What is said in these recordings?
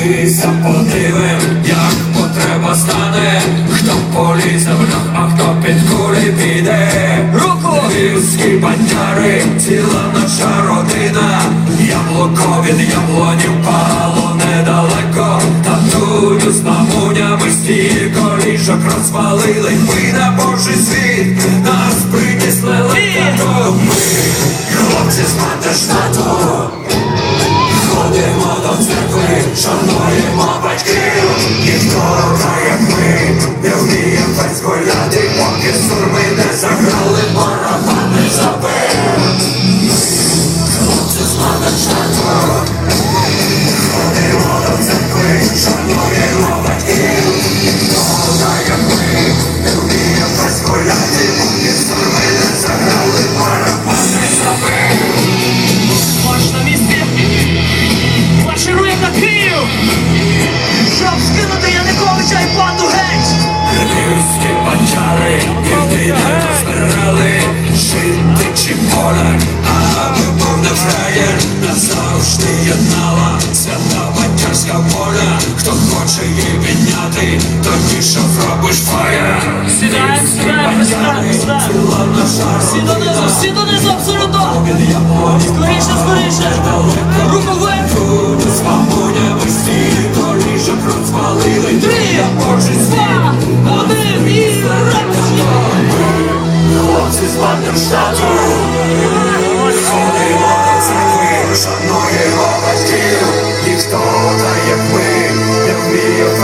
Зупинися, подивим, як потреба стане, хто полізе в льох, а хто під кулі піде. Руку! Львівські бандяри, ціла наша родина, яблуко від яблонів пало недалеко, татуню з мамунями стілько ліжок розвалили, ми на божий світ, нас принесли легко. Ми, хлопці з Мандештату, Ходимо до церкви, шануємо батьків, так як ми. Не вміє без гуляти, Львівські бандяри, південь розбирали Жити чи поляк, аби був не фраєр Назавжди єднала свята бандярська воля. Хто хоче її підняти, тоді що зробиш фаєр. Сідаємо, сідаємо, сідаємо, сідаємо! Всі донизу, всі донизу, абсолютно! Скоріше, скоріше! Вверх! Люди з мамунями стільки ліжок розвалили. Три, Я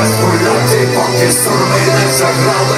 ми Не вміє весь гуляти, поки сурми не заграли